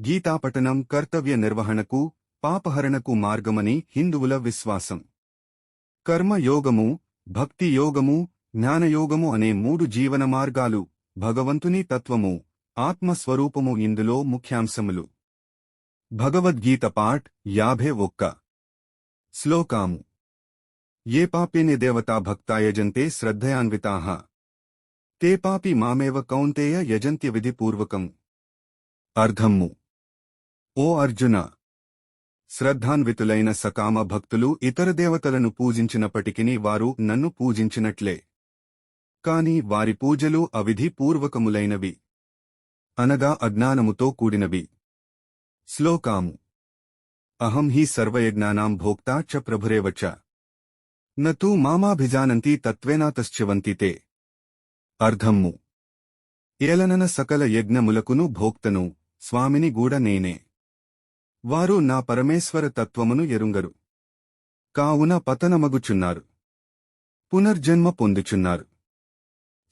గీతాపఠనం కర్తవ్య నిర్వహణకు పాపహరణకు మార్గమని హిందువుల విశ్వాసం. కర్మయోగము భక్తి యోగము జ్ఞానయోగము అనే మూడు జీవన మార్గాలు భగవంతుని తత్వము ఆత్మస్వరూపము ఇందులో ముఖ్యాంశములు. భగవద్గీత పాఠ్ యాభై ఒక్క. శ్లోకాము. ఏ పాపేనే దేవతా భక్తాయజంతే శ్రద్ధయాన్వితా తే పాపి మామేవ కౌంతేయ యజంత్య విధిపూర్వకం. అర్ధమ్ము ఓ అర్జున! శ్రద్ధాన్వితులైన సకామ భక్తులు ఇతర దేవతలను పూజించినప్పటికిని వారు నన్ను పూజించినట్లే. కాని వారి పూజలు అవిధి పూర్వకములైనవి అనగా అజ్ఞానముతో కూడినవి. శ్లోకాము. అహం హి సర్వయజ్ఞానాం భోక్తా చ ప్రభురేవ నూ మామాభిజానంతి తత్వేనాతశ్చవంతి తే అర్ధమ్ము ఏలనన సకల యజ్ఞములకును భోక్తను స్వామిని గూడ నేనే. వారు నా పరమేశ్వర తత్వమును ఎరుంగరు. కావున పతనమగుచున్నారు. పునర్జన్మ పొందుచున్నారు.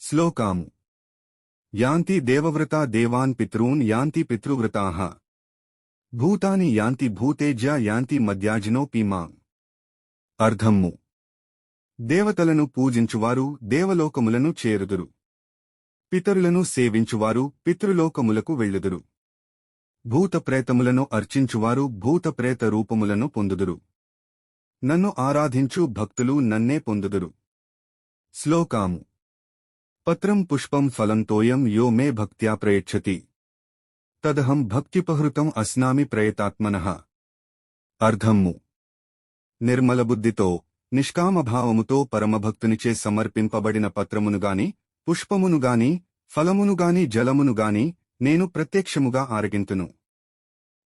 శ్లోకాము. యాంతి దేవవ్రతా దేవాన్ పితృన్ యాంతి పితృవ్రతాహ భూతాని యాంతి భూతేజ్య యాంతి మద్యాజినోపీమాం అర్ధమ్ము దేవతలను పూజించువారు దేవలోకములను చేరుదురు. పితరులను సేవించువారు పితృలోకములకు వెళ్ళుదురు. భూతప్రేతములను అర్చించువారు భూతప్రేత రూపములను పొందుదురు. నన్ను ఆరాధించు భక్తులు నన్నే పొందుదురు. శ్లోకాము. పత్రం పుష్పం ఫలం తోయం యో మే భక్త్యా ప్రయచ్చతి. తదహం భక్తిపహృతం అస్నామి ప్రయతాత్మన. అర్ధమ్ము నిర్మలబుద్ధితో నిష్కామభావముతో పరమభక్తునిచే సమర్పింపబడిన పత్రమునుగాని పుష్పమునుగాని ఫలమునుగాని జలమునుగాని నేను ప్రత్యక్షముగా ఆరగింతును.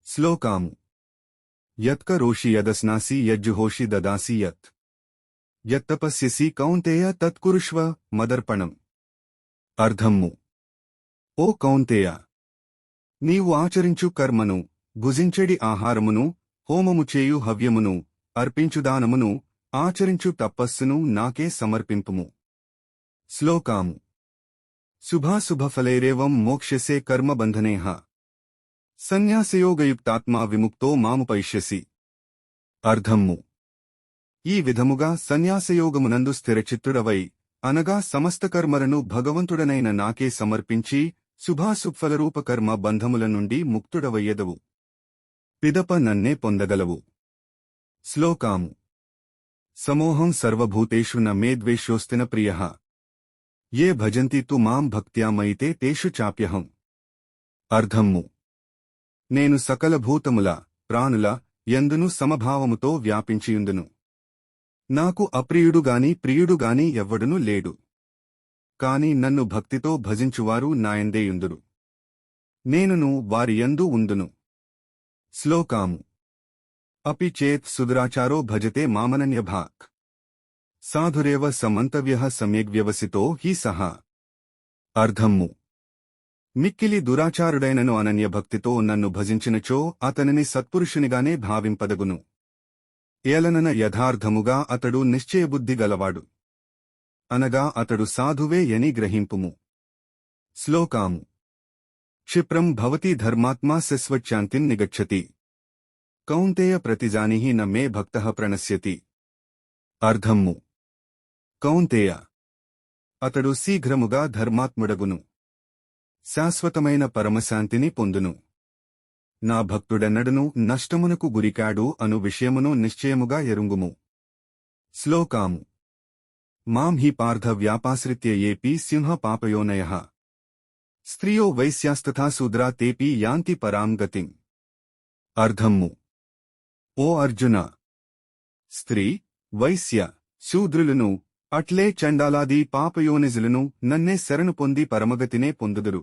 శ్లోకాము. యత్కరోషి యదస్నాసి యజ్జుహోషి దదాసి యత్. యత్తపస్యసి కౌంతేయ తత్కురుష్వ మదర్పణం. అర్ధమ్ము ఓ కౌంతేయ! నీవు ఆచరించు కర్మను భుజించెడి ఆహారమును హోమము చేయు హవ్యమును అర్పించుదానమును ఆచరించు తపస్సును నాకే సమర్పింపుము. శ్లోకాము. శుభాశుభఫలైరేవం మోక్ష్యసే కర్మబంధనేహ సన్యాసయోగయుక్తాత్మా విముక్తో మాముపైష్యసి అర్ధమ్ము ఈ విధముగా సన్యాసయోగమునందు స్థిరచిత్తుడవై అనగా సమస్త కర్మలను భగవంతుడనైన నాకే సమర్పించి శుభాశుఫలరూప కర్మ బంధముల నుండి ముక్తుడవయ్యదవు. పిదప నన్నే పొందగలవు. శ్లోకాము. సమోహం సర్వభూతేషు న మే ద్వేష్యోస్తిన ప్రియః. ఏ భజంతి తు మాం భక్త్యా తేషు చాప్యహం. అర్ధమ్ము నేను సకల భూతముల ప్రాణుల ఎందును సమభావముతో వ్యాపించియుందును. నాకు అప్రియుడుగాని ప్రియుడుగాని ఎవ్వడునూ లేడు. కాని నన్ను భక్తితో భజించువారు నాయందేయుందురు. నేనును వారి యందు ఉందును. శ్లోకాము. అపి చేత్ సుదురాచారో భజతే మామనన్యభాక్. సాధురేవ సమంతవ్య సమ్యగ్వ్యవసితో హి సహ. అర్ధమ్ము మిక్కిలి దురాచారుడైనను అనన్యభక్తితో నన్ను భజించినచో అతనిని సత్పురుషునిగానే భావింపదగును. ఏలనన యథార్థముగా అతడు నిశ్చయబుద్ధి గలవాడు. అనగా అతడు సాధువే యని గ్రహింపుము. శ్లోకాము. క్షిప్రం భవతి ధర్మాత్మా శశ్వచ్చాంతిం నిగచ్చతి. కౌంతేయ ప్రతిజాని న మే భక్త ప్రణశ్యతి. అర్ధమ్ము కౌంతేయ. అతడు శీఘ్రముగా ధర్మాత్ముడగును. శాశ్వతమైన పరమశాంతిని పొందును. నా భక్తుడెన్నడను నష్టమునకు గురికాడు అను విషయమును నిశ్చయముగా ఎరుంగుము. శ్లోకాము. మాం హి పార్థ వ్యాపాశ్రిత్య ఏపి సింహ పాపయోనయ. స్త్రియో వైశ్యాస్తథా శూద్రా తేపి యాంతి పరాం గతిం. అర్ధమ్ము ఓ అర్జున. స్త్రీ వైశ్య శూద్రులను అట్లే చండాలాది పాపయోనిజులను నన్నే శరణు పొంది పరమగతినే పొందుదురు.